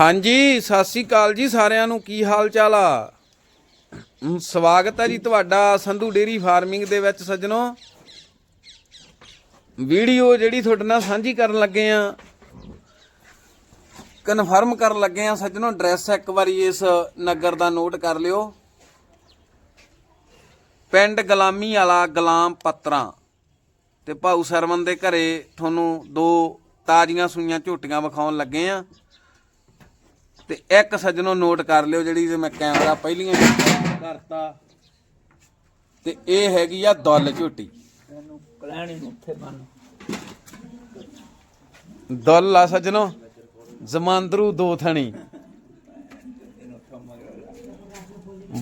ਹਾਂਜੀ, ਸਤਿ ਸ੍ਰੀ ਅਕਾਲ ਜੀ ਸਾਰਿਆਂ ਨੂੰ। ਕੀ ਹਾਲ ਚਾਲ ਆ ਸਵਾਗਤ ਹੈ ਜੀ ਤੁਹਾਡਾ ਸੰਧੂ ਡੇਰੀ ਫਾਰਮਿੰਗ ਦੇ ਵਿੱਚ ਸੱਜਣੋ। ਵੀਡੀਓ ਜਿਹੜੀ ਤੁਹਾਡੇ ਨਾਲ ਸਾਂਝੀ ਕਰਨ ਲੱਗੇ ਆ ਕਨਫਰਮ ਕਰਨ ਲੱਗੇ ਆ ਸੱਜਣੋ ਐਡਰੈਸ ਇੱਕ ਵਾਰੀ ਇਸ ਨਗਰ ਦਾ ਨੋਟ ਕਰ ਲਿਓ। ਪਿੰਡ ਗੁਲਾਮੀ ਵਾਲਾ ਗੁਲਾਮ ਪੱਤਰਾਂ। ਤੇ ਭਾਊ ਸਰਵਨ ਦੇ ਘਰੇ ਤੁਹਾਨੂੰ ਦੋ ਤਾਜ਼ੀਆਂ ਸੂਈਆਂ ਝੋਟੀਆਂ ਵਿਖਾਉਣ ਲੱਗੇ ਆ। ਤੇ ਇੱਕ ਸੱਜਣੋ ਨੋਟ ਕਰ ਲਿਓ ਜਿਹੜੀ ਤੇ ਮੈਂ ਕੈਮਰਾ ਪਹਿਲੀਆਂ ਕਰਤਾ। ਤੇ ਇਹ ਹੈਗੀ ਆ ਦੁੱਲ ਝੋਟੀ। ਦੁੱਲ ਆ ਸੱਜਣੋ। ਜ਼ਮਾਂਦਰੂ ਦੋ ਥਣੀ।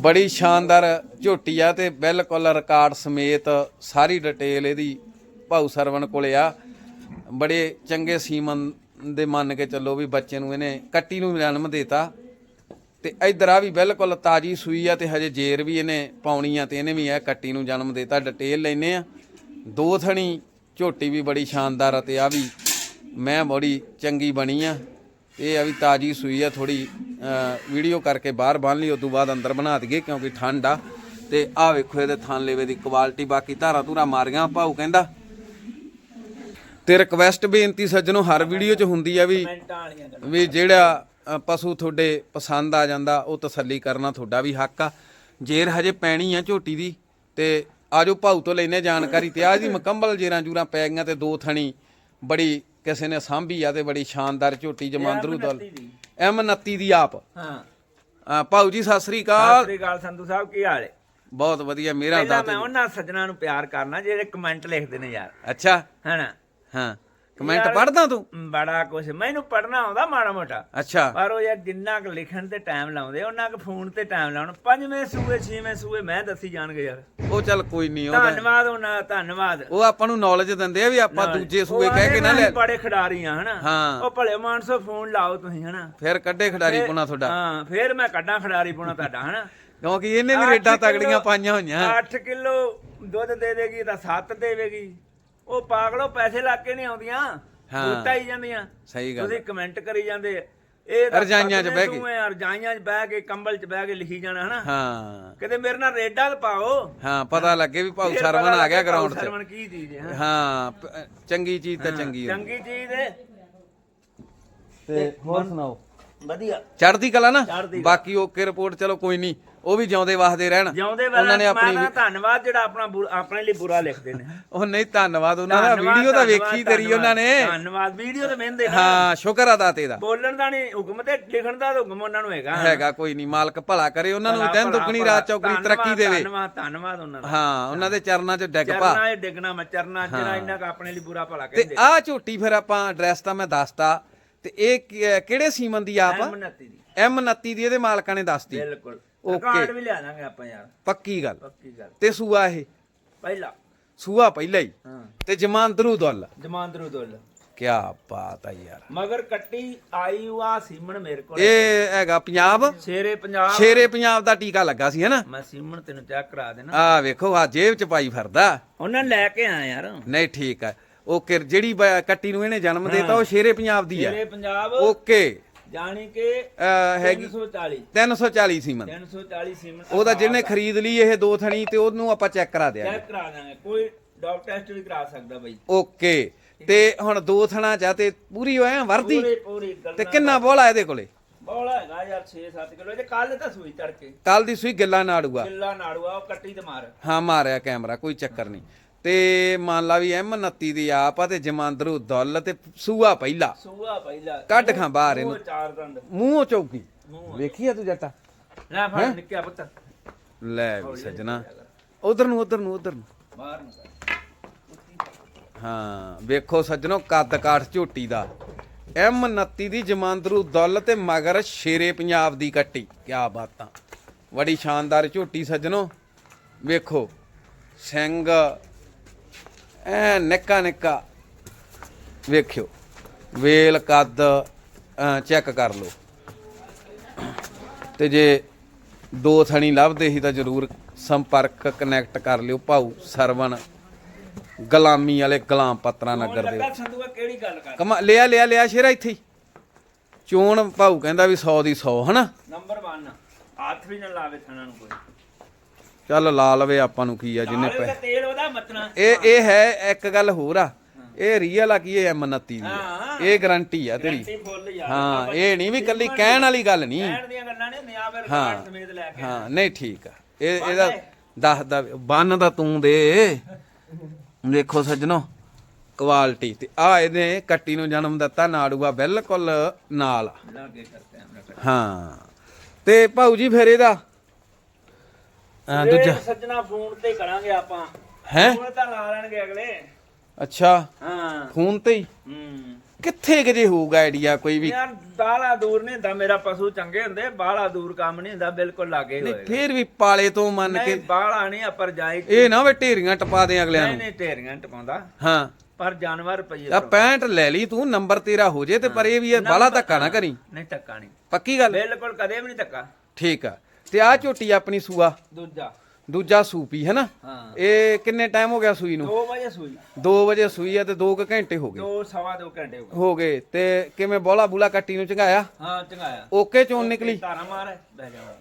ਬੜੀ ਸ਼ਾਨਦਾਰ ਝੋਟੀ ਆ ਤੇ ਬਿਲਕੁਲ ਰਿਕਾਰਡ ਸਮੇਤ ਸਾਰੀ ਡਿਟੇਲ ਇਹਦੀ ਭਾਊ ਸਰਵਣ ਕੋਲੇ ਆ। ਬੜੇ ਚੰਗੇ ਸੀਮਨ ਦੇ ਮੰਨ ਕੇ ਚੱਲੋ ਵੀ ਬੱਚੇ ਨੂੰ ਇਹਨੇ ਕੱਟੀ ਨੂੰ ਜਨਮ ਦੇਤਾ। ਤੇ ਇਧਰ ਆ ਵੀ ਬਿਲਕੁਲ ਤਾਜੀ ਸੂਈ ਆ ਤੇ ਹਜੇ ਜੇਰ ਵੀ ਇਹਨੇ ਪਾਉਣੀ ਆ ਤੇ ਇਹਨੇ ਵੀ ਇਹ ਕੱਟੀ ਨੂੰ ਜਨਮ ਦੇਤਾ। ਡਿਟੇਲ ਲੈਨੇ ਆ। ਦੋ ਥਣੀ ਝੋਟੀ ਵੀ ਬੜੀ ਸ਼ਾਨਦਾਰ ਆ ਤੇ ਆ ਵੀ ਮੈਂ ਬੜੀ ਚੰਗੀ ਬਣੀ ਆ। ਇਹ ਆ ਵੀ ਤਾਜੀ ਸੂਈ ਆ ਥੋੜੀ ਵੀਡੀਓ ਕਰਕੇ ਬਾਹਰ ਬੰਨ ਲਈ ਉਸ ਤੋਂ ਬਾਅਦ ਅੰਦਰ ਬਣਾ ਦਈਏ ਕਿਉਂਕਿ ਠੰਡ ਆ। ਤੇ ਆ ਵੇਖੋ ਇਹਦੇ ਥਣ ਲੇਵੇ ਦੀ ਕੁਆਲਿਟੀ ਬਾਕੀ ਧਾਰਾ ਧੂਰਾ ਮਾਰੀਆਂ, ਭਾਊ ਕਹਿੰਦਾ ਤੇ ਰਿਕਵੈਸਟ ਬੇਨਤੀ ਸੱਜਣੋ ਹਰ ਵੀਡੀਓ 'ਚ ਹੁੰਦੀ ਆ ਵੀ ਗੱਲਾਂ। ਵੀ ਜਿਹੜਾ ਅ, ਪਸ਼ੂ ਤੁਹਾਡੇ ਪਸੰਦ ਆ ਜਾਂਦਾ ਉਹ ਤਸੱਲੀ ਕਰਨਾ ਤੁਹਾਡਾ ਵੀ ਹੱਕ ਆ। ਜੇਰ ਹਜੇ ਪੈਣੀ ਆ ਝੋਟੀ ਦੀ ਤੇ ਆਜੋ ਭਾਊ ਤੋਂ ਲੈਨੇ ਜਾਣਕਾਰੀ ਤੇ ਆ ਜੀ ਮੁਕੰਮਲ ਜੇਰਾਂ ਜੂਰਾਂ ਪੈ ਗਈਆਂ ਤੇ ਦੋ ਥਣੀ ਬੜੀ ਕਿਸੇ ਨੇ ਸਾਂਭੀ ਆ ਤੇ ਬੜੀ ਸ਼ਾਨਦਾਰ ਝੋਟੀ ਜਮਾਂਦਰੂ ਦਲ। ਐਮ 29 ਦੀ ਆਪ। ਹਾਂ। ਅ, ਭਾਊ ਜੀ ਸਤਿ ਸ੍ਰੀ ਸਤਿ ਅਕਾਲ ਸ੍ਰੀ ਅਕਾਲ ਸੰਧੂ ਸਾਹਿਬ ਕੀ ਹਾਲ ਹੈ? ਬਹੁਤ ਵਧੀਆ ਮੇਰਾ ਪਹਿਲਾਂ ਮੈਂ ਉਹਨਾਂ ਸੱਜਣਾ ਨੂੰ ਪਿਆਰ ਕਰਨਾ ਜਿਹੜੇ ਕਮੈਂਟ ਲਿਖਦੇ ਨੇ ਯਾਰ। ਅੱਛਾ। ਹਨਾ? ਹਾਂ। ਕਮੈਂਟ ਯਾਰ, ਪੜਦਾ ਤੂੰ? ਬੜਾ ਕੁਛ। ਮੈਨੂੰ ਪੜਨਾ ਆਉਂਦਾ ਮਾੜਾ ਮੋਟਾ। ਅੱਛਾ। ਪਰ ਉਹ ਯਾਰ ਜਿੰਨਾ ਕੁ ਲਿਖਣ ਤੇ ਟਾਈਮ ਲਾਉਂਦੇ ਉਹਨਾਂ ਕੁ ਫੋਨ ਤੇ ਟਾਈਮ ਲਾਉਣ। ਪੰਜਵੇਂ ਸੂਏ ਛੇਵੇਂ ਸੂਏ ਮੈਂ ਦੱਸੀ ਜਾਣਗੇ ਯਾਰ। ਉਹ ਚੱਲ ਕੋਈ ਨਹੀਂ ਉਹਦਾ ਧੰਨਵਾਦ ਉਹਨਾਂ ਦਾ ਧੰਨਵਾਦ। ਉਹ ਆਪਾਂ ਨੂੰ ਨੌਲੇਜ ਦਿੰਦੇ ਆ ਵੀ ਆਪਾਂ ਦੂਜੇ ਸੂਏ ਕਹਿ ਕੇ ਨਾ ਲੈ ਬੜੇ ਖਿਡਾਰੀ ਆ ਹਨਾ? ਹਾਂ। ਉਹ ਭਲੇ ਮਾਨਸੋ ਫੋਨ ਲਾਓ ਤੁਸੀਂ ਹਨਾ? ਫਿਰ ਕੱਢੇ ਖਿਡਾਰੀ ਪੁਣਾ ਤੁਹਾਡਾ। ਹਾਂ ਫੇਰ ਮੈਂ ਕੱਢਾਂ ਖਿਡਾਰੀ ਪੁਣਾ ਤੁਹਾਡਾ ਹਨਾ? ਕਿਉਂਕਿ ਇਹਨੇ ਵੀ ਰੇਡਾਂ ਤਗੜੀਆਂ ਪਾਈਆਂ ਹੋਈਆਂ। 8 ਕਿਲੋ ਦੁੱਧ ਦੇ ਦੇਗੀ ਤਾਂ 7 ਦੇਵੇਗੀ। ਉਹ ਪਾਗਲੋ ਪੈਸੇ ਲਾ ਕੇ ਨਹੀਂ ਆਉਂਦੀਆਂ। ਹਾਂ। ਹੀ ਜਾਂਦੀਆਂ। ਸਹੀ ਗੱਲ ਤੁਸੀਂ ਕਮੈਂਟ ਕਰੀ ਜਾਂਦੇ ਇਹ ਤਾਂ ਰਜਾਈਆਂ 'ਚ ਸੱਤ ਬਹਿ ਕੇ। ਸੂਏ ਆ, ਰਜਾਈਆਂ 'ਚ ਬਹਿ ਕੇ ਕੰਬਲ 'ਚ ਬਹਿ ਕੇ ਲਿਖੀ ਜਾਣਾ ਹਨਾ? ਹਾਂ। ਕਿਤੇ ਮੇਰੇ ਨਾਲ ਰੇਡਾਂ ਤਾਂ ਪਾਓ। ਹਾਂ ਪਤਾ ਲੱਗੇ ਵੀ ਫਿਰ ਸਰਵਨ ਆ ਗਿਆ ਲੱਗੇ ਗਰਾਊਂਡ 'ਚ। ਸਰਵਣ ਕੀ ਚੀਜ਼ ਹੈ। ਹਾਂ ਪ- ਚੰਗੀ ਚੀਜ਼ ਤਾਂ ਚੰਗੀ ਚੰਗੀ ਚੀਜ਼ ਹੈ। ਤੇ ਹੋਰ ਸੁਣਾਓ? ਵਧੀਆ। ਚੜ੍ਹਦੀ ਕਲਾ ਨਾ? ਚੜ੍ਹਦੀ। ਬਾਕੀ ਓਕੇ ਰਿਪੋਰਟ ਚਲੋ ਕੋਈ ਨਹੀਂ। ਉਹ ਵੀ ਜਿਉਂਦੇ ਵਸਦੇ ਰਹਿਣ। ਜਿਉਂਦੇ ਉਹਨਾਂ ਨੇ ਆਪਣੀ ਤਾਂ ਧੰਨਵਾਦ ਜਿਹੜਾ ਆਪਣਾ ਆਪਣੇ ਲਈ ਬੁਰਾ ਲਿਖਦੇ ਨੇ ਉਹ ਨਹੀਂ ਧੰਨਵਾਦ ਉਹਨਾਂ ਦਾ। ਵੀਡੀਓ ਤਾਂ ਵੇਖੀ ਤੇਰੀ ਉਹਨਾਂ ਨੇ। ਧੰਨਵਾਦ ਵੀਡੀਓ ਤੇ ਨਾ। ਹਾਂ ਸ਼ੁਕਰ ਆ ਦਾਤੇ ਦਾ। ਬੋਲਣ ਦਾ ਨਹੀਂ ਹੁਕਮ ਤੇ ਲਿਖਣ ਦਾ ਤਾਂ ਹੁਕਮ ਉਹਨਾਂ ਨੂੰ ਹੈਗਾ। ਹੈਗਾ ਕੋਈ ਨਹੀਂ ਮਾਲਕ ਭਲਾ ਕਰੇ। ਉਹਨਾਂ ਨੂੰ ਦਿਨ ਦੁੱਗਣੀ। ਰਾਤ ਚੌਗਣੀ ਤਰੱਕੀ ਦੇਵੇ। ਧੰਨਵਾਦ ਧੰਨਵਾਦ ਉਹਨਾਂ ਦਾ। ਹਾਂ ਉਹਨਾਂ ਦੇ ਚਰਨਾਂ 'ਚ ਡਿੱਗ ਪਾ। ਚਰਨਾ ਇਹ ਡਿੱਗਣਾ ਮੈਂ ਚਰਨਾ ਜਿਹੜਾ ਇੰਨਾ ਆਪਣੇ ਲਈ ਬੁਰਾ ਭਲਾ ਤੇ ਕਹਿੰਦੇ। ਆਹ ਝੋਟੀ ਫਿਰ ਆਪਾਂ ਐਡਰੈਸ ਤਾਂ ਮੈਂ ਦੱਸਤਾ। ਤੇ ਇਹ ਕਿਹੜੇ ਸੀਮਨ ਦੀ ਆਪ? M29 ਦੀ। ਐਮ 29 ਦੀ ਇਹਦੇ ਮਾਲਕਾਂ ਨੇ ਦੱਸਤੀ। ਬਿਲਕੁਲ। Okay. ਕਾਰਡ ਵੀ ਲਿਆ ਦਾਂਗੇ ਆਪਾਂ ਯਾਰ। ਪੱਕੀ ਗੱਲ। ਪੱਕੀ ਗੱਲ। ਤੇ ਸੂਆ ਇਹ? ਪਹਿਲਾ। ਸੂਆ ਪਹਿਲਾਂ ਹੀ। ਹਾਂ। ਤੇ ਜਮਾਂਦਰੂ ਦੁੱਲ। ਜਮਾਂਦਰੂ ਦੁੱਲ। ਕੀ ਬਾਤ ਆ ਯਾਰ। ਮਗਰ ਕੱਟੀ ਆਈ ਆ ਸੀਮਣ ਮੇਰੇ ਕੋਲ। ਇਹ ਹੈਗਾ ਪੰਜਾਬ। ਸ਼ੇਰੇ ਪੰਜਾਬ। ਸ਼ੇਰੇ ਪੰਜਾਬ ਦਾ ਟੀਕਾ ਲੱਗਾ ਸੀ ਹੈਨਾ? ਮੈਂ ਸੀਮਣ ਤੈਨੂੰ ਚੈੱਕ ਕਰਾ ਦੇਣਾ। ਆ ਵੇਖੋ ਆ ਜੇਬ ਚ ਪਾਈ ਫਿਰਦਾ। ਉਹਨਾਂ ਨੇ ਲੈ ਕੇ ਆਇਆ ਯਾਰ। ਨਹੀਂ ਠੀਕ ਹੈ ਓਕੇ ਜਿਹੜੀ ਬ- ਕੱਟੀ ਨੂੰ ਇਹਨੇ ਜਨਮ ਦਿੱਤਾ ਉਹ ਸ਼ੇਰੇ ਪੰਜਾਬ ਦੀ ਸ਼ੇਰੇ ਹੈ ਪੰਜਾਬ। ਓਕੇ। ਜਾਣੀ ਕਿ ਅਹ, ਹੈਗੀ 340 340 ਸੀਮਨ। 340 ਸੀਮਣ ਉਹਦਾ ਜਿਹਨੇ ਖਰੀਦ ਲਈ ਇਹ ਦੋ ਥਣੀ ਤੇ ਉਹਨੂੰ ਆਪਾਂ ਚੈੱਕ ਕਰਾ ਦਿਆਂਗੇ। ਚੈੱਕ ਕਰਾ ਦਾਂਗੇ ਕੋਈ ਡਾਕ ਟੈਸਟ ਵੀ ਕਰਾ ਸਕਦਾ ਬਈ। ਓਕੇ। ਤੇ ਹੁਣ ਦੋ ਥਣਾ ਚ ਆ ਤੇ ਪੂਰੀ ਹੋਇਆ ਵਰਦੀ? ਪੂਰੀ ਪੂਰੀ ਗੱਲ ਤੇ ਕਿੰਨਾ ਬੋਲਾ ਇਹਦੇ ਕੋਲੇ? ਬੋਲਾ ਹੈਗਾ ਯਾਰ 6-7 ਕਿਲੋ। ਇਹ ਕੱਲ ਤਾਂ ਸੂਈ ਤੜਕੇ। ਕੱਲ ਦੀ ਸੂਈ ਗਿੱਲਾ ਨਾੜੂਆ। ਕਿੱਲਾ ਨਾੜੂਆ ਉਹ ਕੱਟੀ ਤੇ ਮਾਰ। ਹਾਂ ਮਾਰਿਆ ਕੈਮਰਾ ਕੋਈ ਚੱਕਰ ਨਹੀਂ। ਤੇ ਮੰਨ ਲਾ ਵੀ ਐਮ 29 ਦੀ ਆਪ ਆ ਤੇ ਜਮਾਂਦਰੂ ਦੁੱਲ ਤੇ ਸੂਆ ਪਹਿਲਾ। ਸੂਆ ਪਹਿਲਾ। ਕੱਢ ਖਾਂ ਬਾਹਰ ਇਹਨੂੰ। ਚਾਰ ਦੰਦ। ਮੂੰਹੋਂ ਚੌਕੀ। ਵੇਖੀ ਆ ਤੂੰ ਜੱਟਾ? ਲੈ ਫੜ ਨਿੱਕਿਆ ਪੁੱਤ। ਲੈ ਵੀ ਸੱਜਣਾ। ਉਧਰ ਨੂੰ ਉਧਰ ਨੂੰ ਉਧਰ ਨੂੰ। ਬਾਹਰ ਨੂੰ ਹਾਂ ਵੇਖੋ ਸੱਜਣੋ ਕੱਦ ਕਾਠ ਝੋਟੀ ਦਾ। ਐਮ 29 ਦੀ ਜਮਾਂਦਰੂ ਦੁੱਲ ਤੇ ਮਗਰ ਸ਼ੇਰੇ ਪੰਜਾਬ ਦੀ ਕੱਟੀ। ਕੀ ਬਾਤਾਂ। ਬੜੀ ਸ਼ਾਨਦਾਰ ਝੋਟੀ ਸੱਜਣੋ। ਵੇਖੋ ਸਿੰਘ ਐ ਨਿੱਕਾ ਨਿੱਕਾ। ਵੇਖਿਓ। ਵੇਲ ਕੱਦ ਚੈੱਕ ਕਰ ਲਓ। ਤੇ ਜੇ ਦੋ ਥਣੀ ਲੱਭਦੇ ਸੀ ਤਾਂ ਜਰੂਰ ਸੰਪਰਕ ਕਨੈਕਟ ਕਰ ਲਿਓ ਭਾਊ ਸਰਵਣ। ਗੁਲਾਮੀ ਵਾਲੇ ਗੁਲਾਮ ਪੱਤਰਾ ਨਗਰ ਦੇ ਸੰਧੂਆ ਕਿਹੜੀ ਗੱਲ ਕਰ ਕਮਾ ਲਿਆ ਲਿਆ ਲਿਆ ਸ਼ੇਰਾ ਇੱਥੇ ਹੀ। ਚੋਣ ਭਾਊ ਕਹਿੰਦਾ ਵੀ 100 ਦੀ 100 ਹਨਾ? ਨੰਬਰ 1 ਹੱਥ ਵੀ ਨਾ ਲਾਵੇ ਥਣਾ ਨੂੰ ਕੋਈ। ਚੱਲ ਲਾ ਲਵੇ ਆਪਾਂ ਨੂੰ ਕੀ ਆ ਜਿੰਨੇ ਪੈ ਉਹਦਾ ਤੇਲ ਉਹਦਾ ਮਤਨਾ। ਇਹ ਇਹ ਹੈ ਇੱਕ ਗੱਲ ਹੋਰ ਆ। ਇਹ ਰੀਅਲ ਆ ਕੀ ਇਹ M29 ਦੀ ਆ। ਇਹ ਗਾਰੰਟੀ ਆ ਤੇਰੀ। ਗਰੰਟੀ ਫੁੱਲ ਯਾਰ। ਹਾਂ ਇਹ ਨਹੀਂ ਵੀ ਕੱਲੀ ਕਹਿਣ ਵਾਲੀ ਗੱਲ ਨਹੀਂ। ਕਹਿਣ ਦੀਆਂ ਗੱਲਾਂ ਨੇ ਨਿਆ ਫਿਰ ਹਾਂ। ਕਾਰਡ ਸਮੇਤ ਲੈ ਕੇ ਹਾਂ ਨਹੀਂ ਠੀਕ ਆ। ਇਹ ਇਹਦਾ ਦੱਸਦਾ ਬੰਨ ਦਾ ਤੂੰ ਦੇ। ਦੇਖੋ ਸੱਜਣੋ ਕੁਆਲਿਟੀ ਤੇ ਆ ਇਹਨੇ ਕੱਟੀ ਨੂੰ ਜਨਮ ਦਿੱਤਾ ਨਾੜੂਆ ਬਿਲਕੁਲ ਨਾਲ ਆ। ਲਾਗੇ ਕਰਤੇ ਹਮਰਾ ਹਾਂ। ਤੇ ਭਾਊ ਜੀ ਫਿਰ ਇਹਦਾ ਆ ਦੂਜਾ। ਸੱਜਣਾ ਫੋਨ ਤੇ ਕਰਾਂਗੇ ਆਪਾਂ। ਹੈ? ਫੋਨ ਤਾਂ ਲਾ ਲੈਣਗੇ ਅਗਲੇ। ਅੱਛਾ। ਹਾਂ। ਫੋਨ ਤੇ ਹੀ? ਹੂੰ। ਕਿੱਥੇ ਕਿ ਜੇ ਹੋਊਗਾ ਆਈਡੀਆ ਕੋਈ ਵੀ? ਯਾਰ ਬਾਲਾ ਦੂਰ ਨਹੀਂ ਹੁੰਦਾ ਮੇਰਾ ਪਸ਼ੂ ਚੰਗੇ ਹੁੰਦੇ ਬਾਲਾ ਦੂਰ ਕੰਮ ਨਹੀਂ ਹੁੰਦਾ ਬਿਲਕੁਲ ਲਾਗੇ ਨਹੀਂ ਹੋਏਗਾ। ਫੇਰ ਵੀ ਪਾਲੇ ਤੋਂ ਮੰਨ ਨਹੀਂ ਕੇ ਬਾਲਾ ਨਹੀਂ ਆਪਰ ਜਾਈ ਇਹ ਨਾ ਵੇ ਢੇਰੀਆਂ ਟਪਾ ਦੇ ਅਗਲਿਆਂ ਨਹੀਂ ਨੂੰ। ਨਹੀਂ ਢੇਰੀਆਂ ਟਪਾਉਂਦਾ। ਹਾਂ। ਪਰ ਜਾਨਵਰ ਪਈਏ ਆ 65 ਲੈ ਲਈ ਤੂੰ ਨੰਬਰ ਤੇਰਾ ਹੋ ਜੇ ਤੇ ਪਰ ਇਹ ਵੀ ਇਹ ਬਾਲਾ ਧੱਕਾ ਨਾ ਕਰੀ। ਨਹੀਂ ਧੱਕਾ ਨਹੀਂ। ਪੱਕੀ ਗੱਲ? ਬਿਲਕੁਲ ਕਦੇ ਵੀ ਨਹੀਂ ਧੱਕਾ। ਠੀਕ ਆ। ਤੇ ਆ ਝੋਟੀ ਆਪਣੀ ਸੂਆ। ਦੂਜਾ। ਦੂਜਾ ਸੂਪੀ ਹੈ ਨਾ? ਹਾਂ। ਇਹ ਕਿੰਨੇ ਟਾਈਮ ਹੋ ਗਿਆ ਸੂਈ ਨੂੰ? 2 ਵਜੇ ਸੂਈ। 2 ਵਜੇ ਸੂਈ ਆ ਤੇ 2 ਘੰਟੇ ਹੋ ਗਏ। ਦੋ ਸਵਾ ਦੋ ਘੰਟੇ ਹੋ ਗਏ। ਹੋ ਗਏ ਤੇ ਕਿਵੇਂ ਬੋਲਾ ਬੂਲਾ ਕੱਟੀ ਨੂੰ ਚੰਗਾਇਆ? ਹਾਂ ਚੰਗਾਇਆ। ਓਕੇ ਚੋਂ ਨਿਕਲੀ? ਧਾਰਾ ਮਾਰ ਬਹਿ ਜਾ।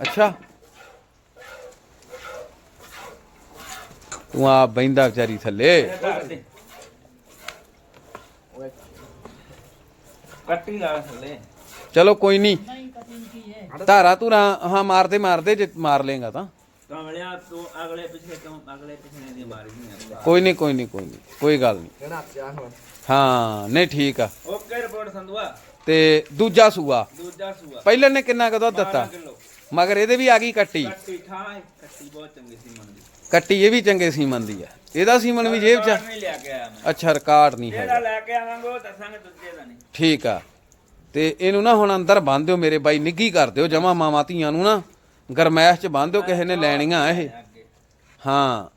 ਅੱਛਾ। ਤੂੰ ਆ ਬੈਂਦਾ ਵਿਚਾਰੀ ਥੱਲੇ। ਕੱਟੀ ਲਾ ਥੱਲੇ। ਚਲੋ ਕੋਈ ਨਹੀਂ ਧਾਰਾ ਧੂਰਾ ਹਾਂ ਮਾਰਦੇ ਮਾਰਦੇ ਜੇ ਮਾਰ ਲੇਗਾ ਤਾਂ। ਤਾਂ ਮਿਲਿਆ ਤੂੰ ਅਗਲੇ ਪਿਛਲੇ ਤੋਂ ਅਗਲੇ ਪਿਛਲੇ ਦੀ ਮਾਰੀ ਨਹੀਂ ਕੋਈ ਨਹੀਂ ਕੋਈ ਨਹੀਂ ਕੋਈ ਨਹੀਂ ਕੋਈ ਗੱਲ ਨਹੀਂ ਹਾਂ ਨਹੀਂ ਠੀਕ ਆ। ਓਕੇ ਰਿਪੋਰਟ ਸੰਧੂਆ। ਤੇ ਦੂਜਾ ਸੂਆ। ਦੂਜਾ ਸੂਆ। ਪਹਿਲੇ ਨੇ ਕਿੰਨਾ ਕੁ ਦੁੱਧ ਦਿੱਤਾ? 12 ਕਿਲੋ। ਮਗਰ ਇਹਦੇ ਵੀ ਆ ਗਈ ਕੱਟੀ। ਕੱਟੀ ਠਾਏ ਕੱਟੀ ਬਹੁਤ ਚੰਗੀ ਸੀ ਮਨ ਦੀ। ਕੱਟੀ ਇਹ ਵੀ ਚੰਗੇ ਸੀਮਨ ਦੀ ਆ। ਇਹਦਾ ਸੀਮਨ ਵੀ ਜੇਬ 'ਚ ਆ? ਨਹੀਂ ਲਿਆ ਕੇ ਆਇਆ ਮੈਂ। ਅੱਛਾ ਰਿਕਾਰਡ ਨਹੀਂ ਜਿਹੜਾ ਹੈ ਲੈ ਕੇ ਆਵਾਂਗੇ ਉਹ ਦੱਸਾਂਗੇ ਦੂਜੇ ਦਾ ਨਹੀਂ। ਠੀਕ ਆ। ਤੇ ਇਹਨੂੰ ਨਾ ਹੁਣ ਅੰਦਰ ਬੰਨ ਦਿਓ ਮੇਰੇ ਬਾਈ ਨਿੱਗੀ ਕਰ ਦਿਓ ਜਮਾ ਮਾਮਾ ਧੀਆਂ ਨੂੰ ਨਾ। ਗਰਮੈਸ਼ 'ਚ ਬੰਨ ਦਿਓ ਕਿਸੇ ਨੇ ਲੈਣੀਆਂ ਇਹ। ਹਾਂ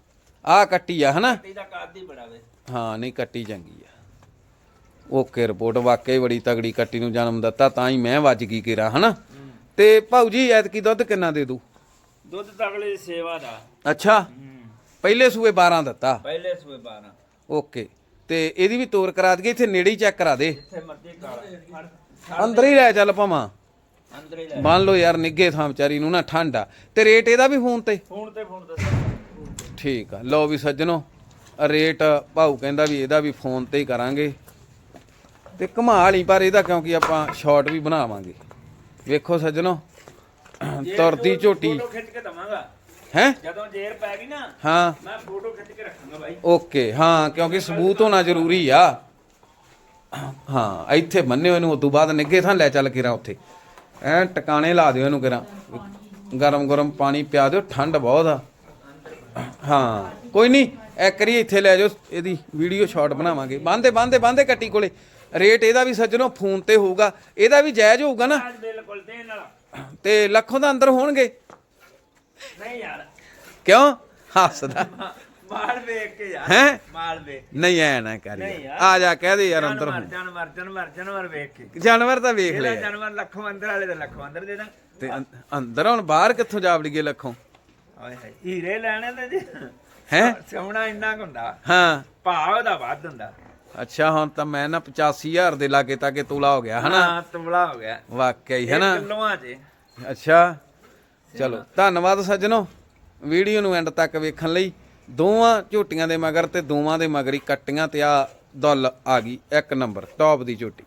ਆ ਕੱਟੀ ਆ ਹਨਾ? ਕੱਟੀ ਦਾ ਕੱਦ ਹੀ ਬੜਾ ਵੇ। ਹਾਂ ਨਹੀਂ ਕੱਟੀ ਚੰਗੀ ਆ। ਓਕੇ ਰਿਪੋਰਟ ਵਾਕਈ ਬੜੀ ਤਗੜੀ ਕੱਟੀ ਨੂੰ ਜਨਮ ਦਿੱਤਾ ਤਾਂ ਹੀ ਮੈਂ ਵੱਜ ਗਈ ਕਿਰਾ ਹਨਾ? ਤੇ ਭਾਊ ਜੀ ਐਤਕੀ ਦੁੱਧ ਕਿੰਨਾ ਦੇ ਦੂ? ਦੁੱਧ ਤਗਲੇ ਦੀ ਸੇਵਾ ਦਾ। ਅੱਛਾ ਪਹਿਲੇ ਸੂਏ 12 ਦਿੱਤਾ। ਪਹਿਲੇ ਸੂਏ 12 ਓਕੇ ਤੇ ਇਹਦੀ ਵੀ ਤੋਰ ਕਰਾ ਦਈਏ ਇੱਥੇ ਨੇੜੇ ਹੀ ਚੈੱਕ ਕਰਾ ਦੇ। ਜਿੱਥੇ ਮਰਜ਼ੀ ਕਾਲਾ ਅੰਦਰ ਹੀ ਲੈ ਚੱਲ ਭਾਵਾਂ। ਅੰਦਰ ਹੀ ਲੈ ਮੰਨ ਲਓ ਯਾਰ ਨਿੱਗੇ ਥਾਂ ਵਿਚਾਰੀ ਨੂੰ ਨਾ ਠੰਡ ਆ। ਤੇ ਰੇਟ ਇਹਦਾ ਵੀ ਫੋਨ ਤੇ? ਫੋਨ ਤੇ ਫੋਨ ਦੱਸ ਠੀਕ ਆ। ਲਓ ਵੀ ਸੱਜਣੋ ਰੇਟ ਭਾਊ ਕਹਿੰਦਾ ਵੀ ਇਹਦਾ ਵੀ ਫੋਨ ਤੇ ਹੀ ਕਰਾਂਗੇ। ਤੇ ਘੁਮਾ ਲਈ ਪਰ ਇਹਦਾ ਕਿਉਂਕਿ ਆਪਾਂ ਸ਼ਾਰਟ ਵੀ ਬਣਾਵਾਂਗੇ। ਵੇਖੋ ਸੱਜਣੋ ਤੁਰਦੀ ਝੋਟੀ। ਫੋਟੋ ਖਿੱਚ ਕੇ ਦਵਾਂਗਾ। ਹੈ? ਜਦੋਂ ਜੇਰ ਪੈ ਗਈ ਨਾ ਹਾਂ। ਮੈਂ ਫੋਟੋ ਖਿੱਚ ਕੇ ਰੱਖਾਂਗਾ ਬਾਈ। ਓਕੇ ਹਾਂ ਕਿਉਂਕਿ ਸਬੂਤ ਹੋਣਾ ਜ਼ਰੂਰੀ ਆ। ਹਾਂ ਇੱਥੇ ਬੰਨਿਓ ਇਹਨੂੰ ਉਦੋਂ ਬਾਅਦ ਨਿੱਗੇ ਥਾਂ ਲੈ ਚੱਲ ਕਿਰਾ ਉੱਥੇ। ਐ ਟਿਕਾਣੇ ਲਾ ਦਿਓ ਇਹਨੂੰ ਕਿਰਾ। ਗਰਮ ਗਰਮ ਪਾਣੀ ਪਿਆ ਦਿਓ ਠੰਡ ਬਹੁਤ ਆ। ਹਾਂ ਕੋਈ ਨਹੀਂ ਇੱਕ ਵਾਰੀ ਇੱਥੇ ਲੈ ਜਾਓ ਇਹਦੀ ਵੀਡੀਓ ਸ਼ਾਰਟ ਬਣਾਵਾਂਗੇ। ਬੰਦੇ ਬੰਦੇ ਬੰਦੇ ਕੱਟੀ ਕੋਲੇ। ਰੇਟ ਇਹਦਾ ਵੀ ਸੱਜਣੋ ਫੋਨ ਤੇ ਹੋਊਗਾ। ਇਹਦਾ ਵੀ ਜਾਇਜ਼ ਹੋਊਗਾ ਨਾ। ਬਿਲਕੁਲ ਤੇ ਨਾਲ ਤੇ ਲੱਖੋਂ ਦਾ ਅੰਦਰ ਹੋਣਗੇ। ਨਹੀਂ ਯਾਰ। ਕਿਉਂ? ਹੱਸਦਾ। ਮਾਲ ਵੇਖ ਕੇ ਯਾਰ ਹੈਂ? ਮਾਲ ਵੇਖ ਨਹੀਂ ਐ ਨਾ ਕਰ ਨਹੀਂ ਯਾਰ। ਯਾਰ। ਆ ਜਾ ਕਹਿ ਦੇ ਯਾਰ ਅੰਦਰ ਜਾਨਵਰ ਹੋਣ। ਜਾਨਵਰ ਜਾਨਵਰ ਜਾਨਵਰ ਵੇਖ ਕੇ। ਜਾਨਵਰ ਤਾਂ ਵੇਖ ਇਹਦਾ ਲਿਆ ਜਾਨਵਰ ਲੱਖੋਂ ਅੰਦਰ ਵਾਲੇ ਦਾ ਲੱਖੋਂ ਅੰਦਰ ਦੇ ਦਾਂ। ਤੇ ਅੰ- ਅੰਦਰ ਹੁਣ ਬਾਹਰ ਕਿੱਥੋਂ ਜਾਵੜੀਏ ਲੱਖੋਂ? ਹਾਏ ਹਾਏ ਹੀਰੇ ਲੈਣੇ ਤੇ ਜੀ। ਹੈਂ? ਸੋਹਣਾ ਇੰਨਾ ਕੁ ਹੁੰਦਾ। ਹਾਂ। ਭਾਅ ਉਹਦਾ ਵੱਧ ਹੁੰਦਾ। ਅੱਛਾ ਹੁਣ ਤਾਂ ਮੈਂ ਨਾ 85000 ਦੇ ਲਾਗੇ ਤਾਕੇ ਤੋਲਾ ਹੋ ਗਿਆ ਹਨਾ? ਹਾਂ ਤੁਮਲਾ ਹੋ ਗਿਆ। ਵਾਕਿਆ ਹੀ ਹਨਾ? ਕਿਲੋਆਂ 'ਚ। ਅੱਛਾ। ਚਲੋ ਧੰਨਵਾਦ ਸੱਜਣੋ। ਵੀਡੀਓ ਨੂੰ ਐਂਡ ਤੱਕ ਵੇਖਣ ਲਈ। ਦੋਵਾਂ ਝੋਟੀਆਂ ਦੇ ਮਗਰ ਤੇ ਦੋਵਾਂ ਦੇ ਮਗਰ ਹੀ ਕੱਟੀਆਂ ਤੇ ਆ ਦੁੱਲ ਆ ਗਈ ਇੱਕ ਨੰਬਰ ਟੌਪ ਦੀ ਝੋਟੀ।